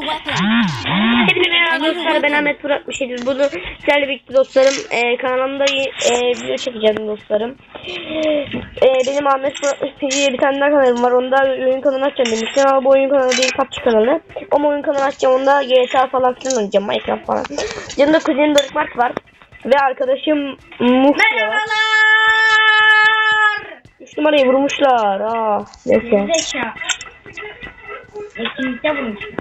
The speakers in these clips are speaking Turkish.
new weapon. Hepinize merhaba ben Ahmet bir şeydir. Bunu sizlerle birlikte dostlarım e, kanalımda e, video çekeceğim dostlarım. E, benim Ahmet Burak diye bir tane daha kanalım var. Onda oyun kanalı açacağım demiştim ama bu oyun kanalı değil PUBG kanalı. Ama oyun kanalı açacağım onda GTA falan filan oynayacağım Minecraft falan. Yanımda kuzenim Doruk Mert var. Ve arkadaşım var. Merhabalar. 3 numarayı vurmuşlar. Aa, neyse. Zeka. Ekinlikte bulmuşum.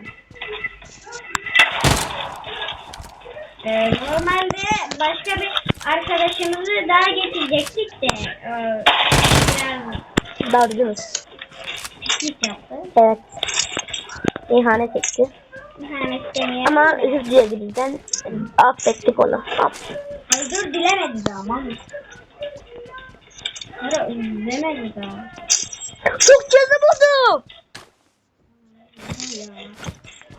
Ee, normalde başka bir arkadaşımızı daha getirecektik de e, biraz pislik yaptı. Evet. İhanet etti. İhanet demeye. Ama özür diledi bizden. Affettik onu. Aff. Özür dilemedi daha ama. Hayır özür dilemedi daha. Çok canım buldum. Ya.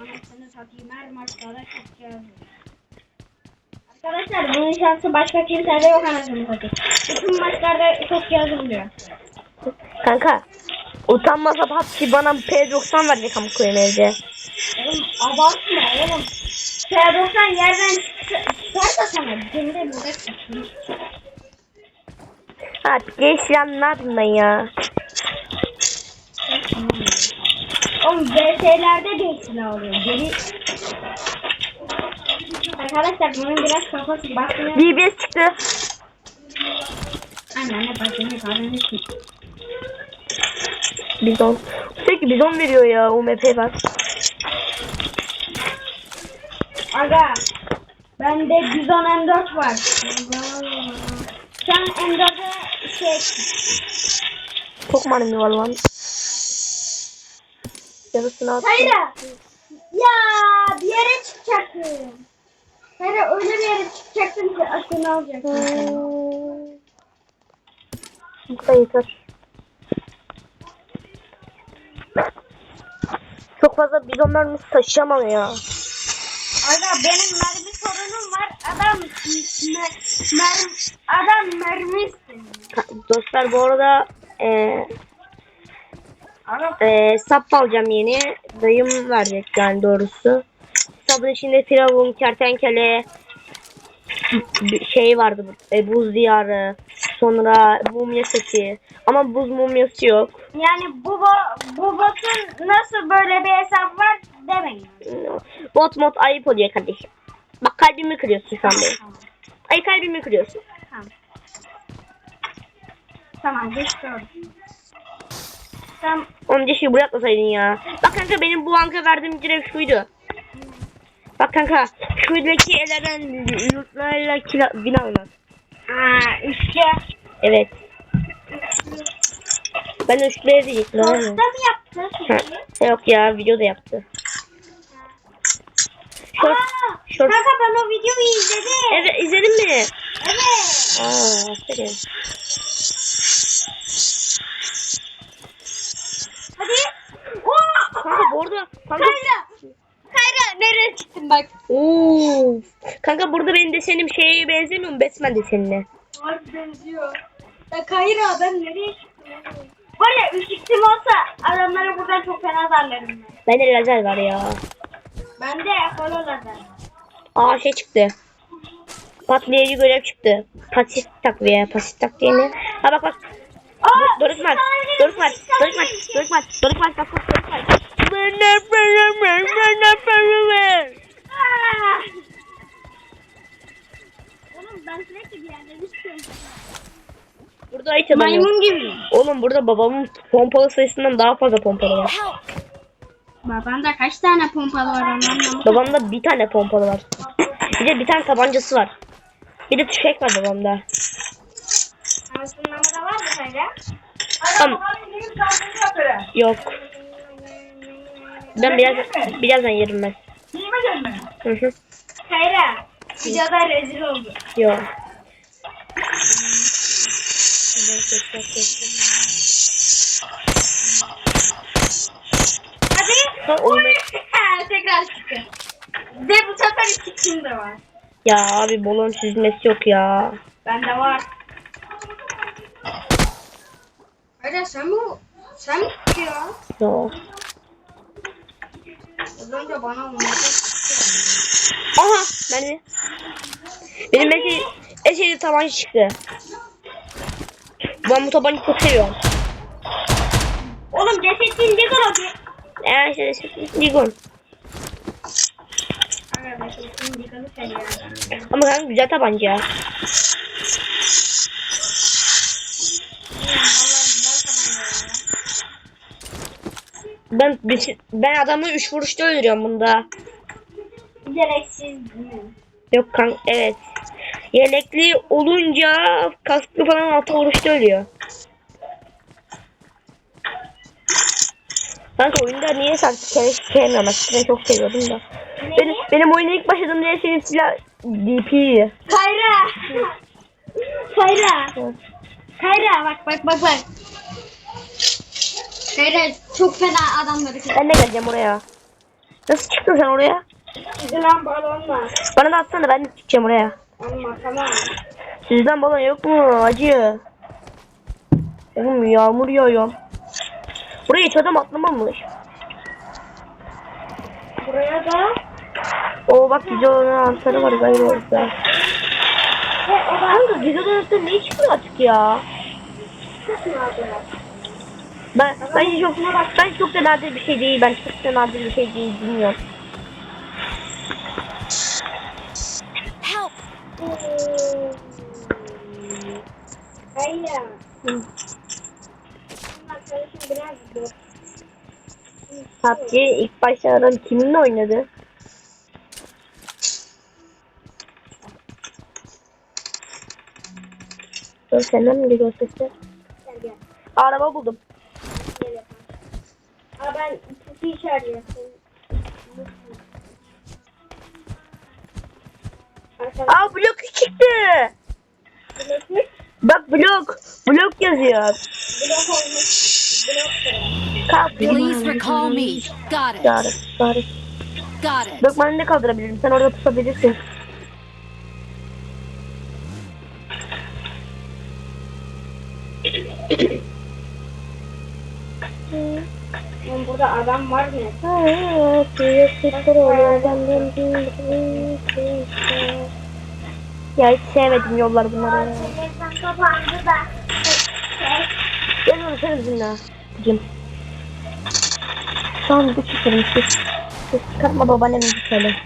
Anasını satayım her maçlarda çok yazıyor. Arkadaşlar bunun şansı başka kimsede yok anasını satayım. Bütün maçlarda çok yazılıyor. Kanka. Utanmasa PUBG bana P90 verecek ama koyun evde. Oğlum abartma oğlum. P90 yerden çık- çıkarsa sana bir de çıksın. Artık geç lan ne yapayım ben ya. Oğlum VS'lerde de silah oluyor. Geri... Arkadaşlar bunun biraz kafası basmıyor. DBS çıktı. Anne bacını karnını sik. Bizon. Sürekli bizon veriyor ya UMP bak. Aga bende 110 M4 var. Sen M4'e şey Çok mermi var lan. Yarısını at. Hayra. Ya bir yere çıkacaktım. Hayra öyle bir yere çıkacaktım ki aklını kadar yeter. Çok fazla mermisi taşıyamam ya. Aga benim mermi sorunum var. Adam mer, mer, adam mermi Dostlar bu arada eee Ee, sap alacağım yeni. Dayım verecek yani doğrusu. Sabun içinde firavun, kertenkele, bir şey vardı bu, e, buz diyarı, sonra mumya seti. Ama buz mumyası yok. yani bu bu botun nasıl böyle bir hesap var demeyin. Bot mod ayıp oluyor kardeşim. Bak kalbimi kırıyorsun şu an benim. Ay kalbimi kırıyorsun. Tamam. Tamam geçiyorum. Tamam. Onu şey buraya atmasaydın ya. Bak kanka benim bu anka verdiğim direkt şuydu. Bak kanka şuradaki ellerden lootlarla kila bin almaz. Aa, üçge. Evet. Ben üçlüye diyecektim. Posta ama- mı yaptı? Ha, Yok ya videoda yaptı. Short, Aa, short. Kanka ben o videoyu izledim. Evet izledin mi? Evet. Aa aferin. Hadi. Oo. Kanka bu arada kanka. Kayra. Kayra nereye çıktın bak. Oo. Kanka burada benim desenim şeye benzemiyor mu? Batman desenine. Harbi benziyor. Ya Kayra ben nereye çıktım? Var ya 3 x'im olsa adamları buradan çok fena darlarım ben. Bende lazer var ya. Bende kolo lazer. Aa şey çıktı. Patlayıcı görev çıktı. Pasif takviye. Pasif takviye ne? Ha bak bak. Aa, Doruk Mert. Doruk Mert. Doruk Mert. Doruk Mert. Bana para ver. Bana para ver. Oğlum ben sürekli bir yerde düşüyorum. Burada hiç adam yok. Maymun gibi. Oğlum burada babamın pompalı sayısından daha fazla pompalı var. Babanda kaç tane pompalı var ondan Babamda bir tane pompalı var. Bir de bir tane tabancası var. Bir de tüfek var babamda. Anasının da var mı Kayra? Tamam. Yok. Ben biraz birazdan yerim ben. Yemedin mi? Hı hı. Kayra. Videoda rezil oldu. Yok. Hadi. Ha. Ha, Tekrar çıktı. Ve bu sefer iki kim de var. Ya abi bolon çizmesi yok ya. Bende var. Kayra sen mi? Sen mi ya? Yok. Az önce bana Aha ben de. Benim en en şeyli tabanca çıktı. Ben bu tabancayı çok seviyorum. Oğlum cesetliğin ne kadar bir? Eğer işte işte Digon. Ama kanka güzel tabanca. Ben bir- ben adamı 3 vuruşta öldürüyorum bunda. Gereksiz? Yok kanka evet. Yelekli olunca kasklı falan altı vuruşta ölüyor. Kanka oyunda niye saklı kere sevmiyorum. Aslında çok seviyordum da. Benim, benim oyuna ilk başladığım diye senin silah DP'ydi. Kayra! Kayra! Kayra bak bak bak bak. Kayra çok fena adamları. Ben de geleceğim oraya. Nasıl çıktın sen oraya? Lan balonla. Bana da atsana ben de çıkacağım oraya. Amma tamam. Sizden balon yok mu acı? Oğlum yağmur yağıyor. Buraya hiç adam atlamamış. Buraya da Oo bak güzel olan anahtarı var galiba orada. Kanka güzel anahtarı niye çıkıyor artık ya? kısmı aldılar. Ben bence çok ben çok da nadir bir şey değil. Ben çok da nadir bir şey değil bilmiyorum. Help! Zor. PUBG ilk başta adam kiminle oynadı? Dur senden mi geliyor sesler? Gel gel. Araba buldum. Ben iki iş arıyorum. Arkadaşlar Aa blok çıktı. Bak blok. Blok yazıyor. blok olmuş. Blok kırıyor. Kalk. Please recall me. Got it. Çağrı. Çağrı. Got it. Bak ben de kaldırabilirim. Sen orada tutabilirsin. Oğlum burada adam var mı? Ya hiç sevmedim yollar bunları. Gel onu sen bizimle. Cim. Şu an bir çıkarım ses. Ses çıkartma babaannemi bir söyle.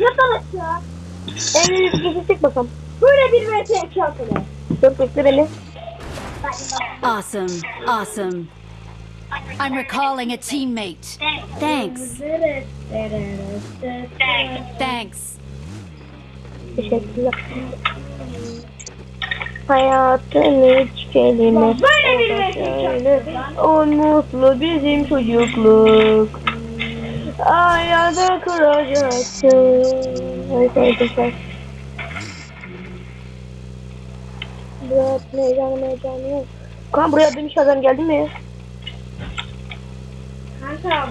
Ne çalışıyor? Evde bir çek bakalım. Böyle bir VS atılır. Dur bekle beni. Awesome. Awesome. I'm recalling a teammate. Thanks. Thanks. Teşekkürler. Hayatın üç kelime. Böyle bir O da VS şöyle. atılır. O mutlu bizim çocukluk. Ayağda kuracaksın. Evet arkadaşlar. Biraz heyecanlı heyecanlı yok. Kan buraya demiş adam geldi mi? Kanka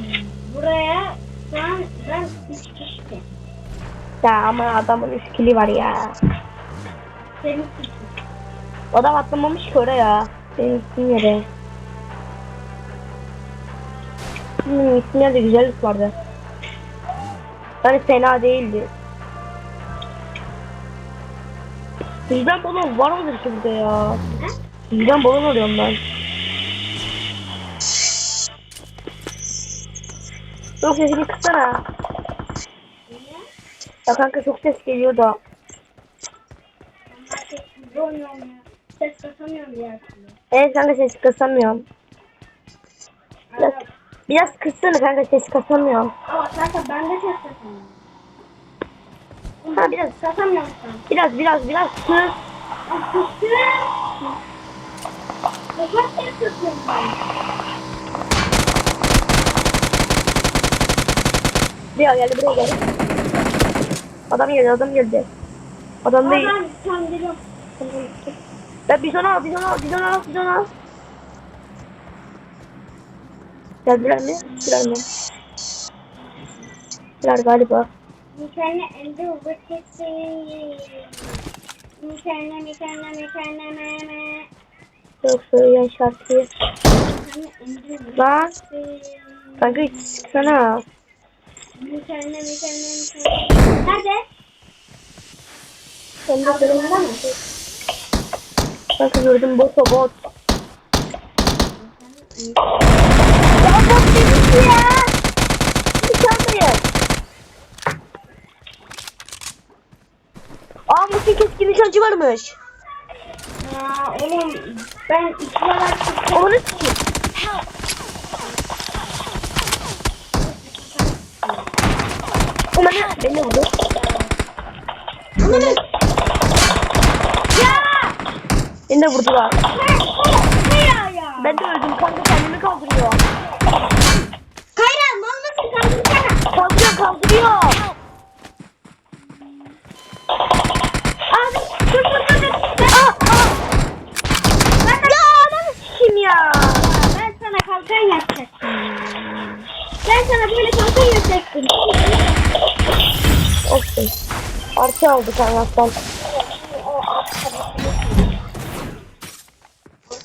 buraya şu an ben üç kişi. Ya ama adamın kili var ya. Senin Adam atlamamış ki oraya. Benim ismim yere. Hmm, isim yerde güzellik vardı. Yani fena değildi. Bizden balon var mıdır burada ya? Bizden balon arıyorum ben. Yok sesini kıssana. Ya kanka çok ses geliyor da. Ses kasamıyorum diğer türlü. Evet kanka ses kısamıyorum. Biraz, biraz kıssana kanka ses kasamıyorum. Ama kanka ben de ses kasamıyorum. Ha biraz Kasamıyorum sen. biraz biraz biraz. Ne ben. Buraya geldi buraya geldi. Adam geldi adam geldi. Adam değil. Ya bizon al bizon al bizon al bizon al. Geldiler mi? Geldiler mi? Geldiler galiba. Mükemmel elde uzatısı. Mükemmel mükemmel mükemmel mükemmel. Yok söyleyen şarkıyı. Lan. Kanka hiç sıksana. Mükemmel mükemmel mükemmel. Nerede? Senin de durumunda mı? Kanka gördüm bot o bot. Ya bot demiş ya. Bir çantayı. Musi keskin nişancı varmış. Aa, oğlum ben iki yalan çıktım. Onu sikeyim. Ulan beni vurdu. Ya! Beni de vurdular. Ya ya? Ben de öldüm kanka kendimi kaldırıyor. Artı aldık Allah'tan.